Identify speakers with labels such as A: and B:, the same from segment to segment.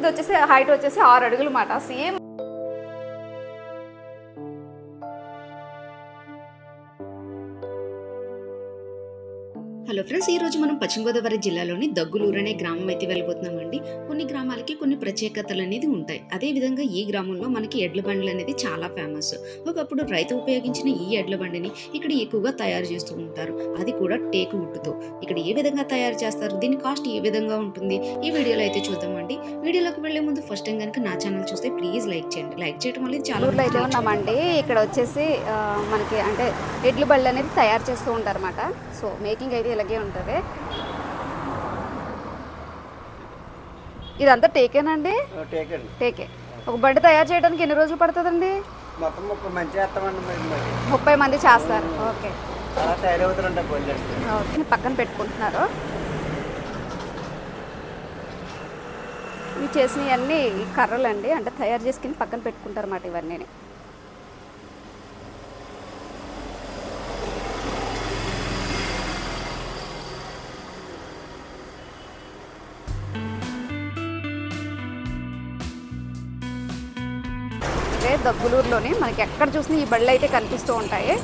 A: ఇది వచ్చేసి హైట్ వచ్చేసి ఆరు అడుగులు మాట. సేమ్
B: హలో ఫ్రెండ్స్ ఈ రోజు మనం పశ్చిమ గోదావరి జిల్లాలోని దగ్గులూరు అనే గ్రామం అయితే వెళ్ళిపోతున్నామండి కొన్ని గ్రామాలకి కొన్ని ప్రత్యేకతలు అనేది ఉంటాయి. అదే విధంగా ఈ గ్రామంలో మనకి ఎడ్ల బండ్లు అనేది చాలా ఫేమస్. ఒకప్పుడు రైతు ఉపయోగించిన ఈ ఎడ్ల బండిని ఇక్కడ ఎక్కువగా తయారు చేస్తూ ఉంటారు. అది కూడా టేకు ఉట్టుతో. ఇక్కడ ఏ విధంగా తయారు చేస్తారు? దీని కాస్ట్ ఏ విధంగా ఉంటుంది? ఈ వీడియోలో అయితే చూద్దామండి. వీడియోలోకి వెళ్ళే ముందు ఫస్ట్ టైం కనుక నా ఛానల్ చూస్తే ప్లీజ్ లైక్ చేయండి. లైక్ చేయడం వల్ల చాలా
A: అయితే ఉన్నామండి. ఇక్కడ వచ్చేసి మనకి అంటే ఎడ్ల బండ్లు అనేది తయారు చేస్తూ ఉంటారు అనమాట సో మేకింగ్ అయితే ఇలాగే ఉంటుంది. ఇదంతా టేకేనండి టేకే. ఒక బండి తయారు చేయడానికి ఎన్ని రోజులు పడుతుందండి?
C: మొత్తం ముప్పై చేస్తామండి మరి
A: ముప్పై మంది చేస్తారు. ఓకే.
C: అలా
A: పక్కన పెట్టుకుంటున్నారు ఇవి చేసినవన్నీ కర్రలండి అంటే తయారు చేసుకుని పక్కన పెట్టుకుంటారు అన్నమాట ఇవన్నీ ఇదే దగ్గులూరులోని మనకి ఎక్కడ చూసినా ఈ బళ్ళు అయితే కనిపిస్తూ ఉంటాయి.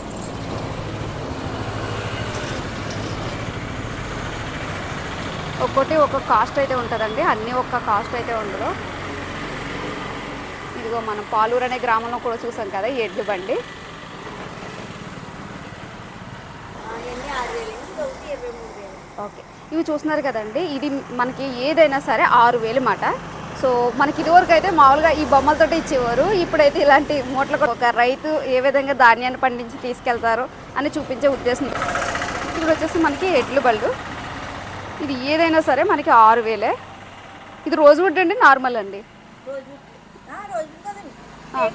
A: ఒక్కొక్కటి ఒక కాస్ట్ అయితే ఉంటుందండి. అన్నీ ఒక్క కాస్ట్ అయితే ఉండదు. ఇదిగో మనం పాలూరు అనే గ్రామంలో కూడా చూసాం కదా ఎడ్లు బండి. ఓకే. ఇవి చూస్తున్నారు కదండి. ఇది మనకి ఏదైనా సరే ఆరు వేలు మాట. సో మనకి ఇదివరకు అయితే మామూలుగా ఈ బొమ్మలతోటి ఇచ్చేవారు. ఇప్పుడైతే ఇలాంటి మూటలు కూడా ఒక రైతు ఏ విధంగా ధాన్యాన్ని పండించి తీసుకెళ్తారో అని చూపించే ఉద్దేశం. ఇప్పుడు వచ్చేసి మనకి ఎడ్లు బళ్ళు. ఇది ఏదైనా సరే మనకి ఆరు వేలే. ఇది రోజు వుడ్ అండి నార్మల్ అండి? ఆ,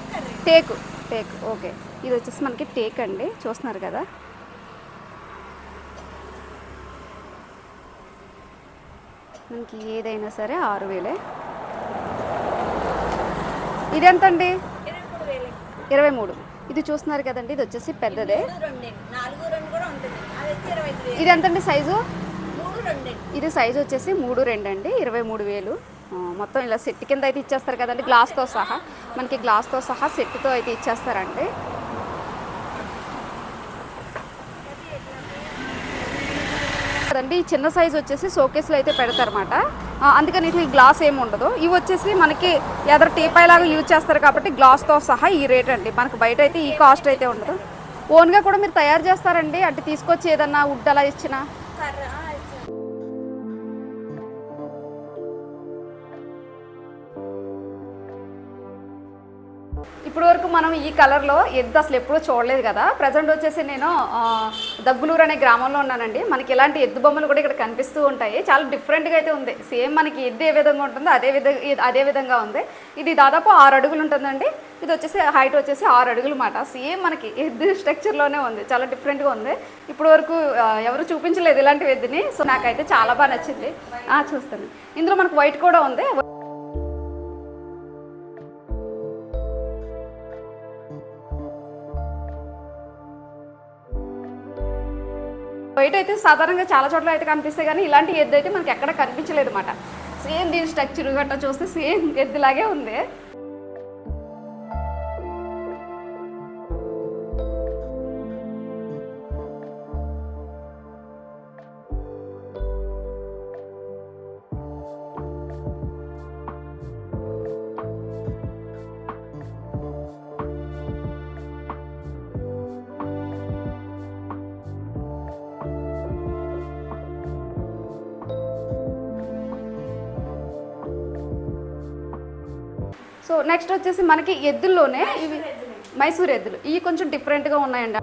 A: టేకు టేక్ ఓకే. ఇది వచ్చేసి మనకి టేక్ అండి చూస్తున్నారు కదా. మనకి ఏదైనా సరే ఆరు వేలే. ఇది ఎంత అండి ఇరవై మూడు. ఇది చూస్తున్నారు కదండి ఇది వచ్చేసి పెద్దదే. ఇది ఎంతండి సైజు?
D: మూడు రెండు.
A: ఇది సైజు వచ్చేసి మూడు రెండు అండి ఇరవై మూడు వేలు. మొత్తం ఇలా సెట్ కింద అయితే ఇచ్చేస్తారు కదండి గ్లాస్తో సహా. మనకి గ్లాస్తో సహా సెట్తో అయితే ఇచ్చేస్తారండి. కదండి ఈ చిన్న సైజు వచ్చేసి షోకేస్లో అయితే పెడతారన్నమాట. అందుకని ఇట్లా గ్లాస్ ఏమి ఉండదు. ఇవి వచ్చేసి మనకి ఎదర టీపాయ్ లాగా యూజ్ చేస్తారు కాబట్టి గ్లాస్తో సహా ఈ రేట్ అండి. మనకు బయట అయితే ఈ కాస్ట్ అయితే ఉండదు. ఓన్గా కూడా మీరు తయారు చేస్తారండి? అంటే తీసుకొచ్చి ఏదన్నా వుడ్ అలా ఇచ్చినా? ఇప్పుడు వరకు మనం ఈ కలర్లో ఎద్దు అసలు ఎప్పుడూ చూడలేదు కదా. ప్రజెంట్ వచ్చేసి నేను దగ్గులూరు అనే గ్రామంలో ఉన్నానండి. మనకి ఇలాంటి ఎద్దు బొమ్మలు కూడా ఇక్కడ కనిపిస్తూ ఉంటాయి. చాలా డిఫరెంట్గా అయితే ఉంది. సేమ్ మనకి ఎద్దు ఏ విధంగా ఉంటుందో అదే విధంగా అదే విధంగా ఉంది. ఇది దాదాపు ఆరు అడుగులు ఉంటుందండి. ఇది వచ్చేసి హైట్ వచ్చేసి ఆరు అడుగులు మాట సేమ్ మనకి ఎద్దు స్ట్రక్చర్లోనే ఉంది. చాలా డిఫరెంట్గా ఉంది. ఇప్పుడు వరకు ఎవరు చూపించలేదు ఇలాంటి ఎద్దుని. సో నాకైతే చాలా బాగా నచ్చింది. ఆ, చూస్తాను. ఇందులో మనకు వైట్ కూడా ఉంది. బయట అయితే సాధారణంగా చాలా చోట్ల అయితే కనిపిస్తాయి కానీ ఇలాంటి ఎద్దు అయితే మనకి ఎక్కడ కనిపించలేదు అనమాట సేమ్ దీని స్ట్రక్చర్ గట్రా చూస్తే సేమ్ ఎద్దులాగే ఉంది. సో నెక్స్ట్ వచ్చేసి మనకి ఎద్దుల్లోనే ఇవి మైసూర్ ఎద్దులు. ఇవి కొంచెం డిఫరెంట్గా ఉన్నాయండి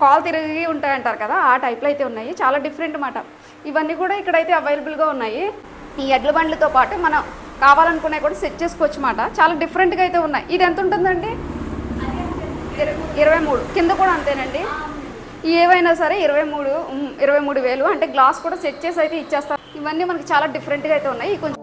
A: కాల్ తిరిగి ఉంటాయంటారు కదా ఆ టైప్లో అయితే ఉన్నాయి. చాలా డిఫరెంట్ అన్నమాట ఇవన్నీ కూడా ఇక్కడైతే అవైలబుల్గా ఉన్నాయి. ఈ ఎడ్ల బండ్లతో పాటు మనం కావాలనుకునే కూడా సెట్ చేసుకోవచ్చు అన్నమాట చాలా డిఫరెంట్గా అయితే ఉన్నాయి. ఇది ఎంత ఉంటుందండి? ఇరవై మూడు. కింద కూడా అంతేనండి. ఏవైనా సరే ఇరవై మూడు ఇరవై మూడు వేలు. అంటే గ్లాస్ కూడా సెట్ చేసి అయితే ఇచ్చేస్తారు. ఇవన్నీ మనకి చాలా డిఫరెంట్గా అయితే ఉన్నాయి. కొంచెం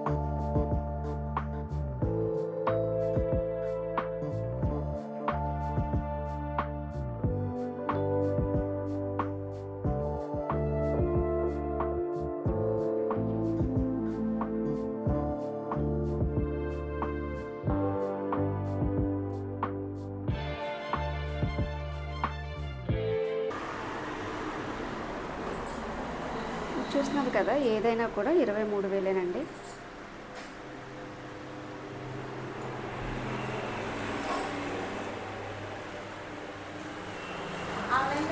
A: చూస్తున్నారు కదా ఏదైనా కూడా ఇరవై మూడు వేలేనండి.
D: ఆన్లైన్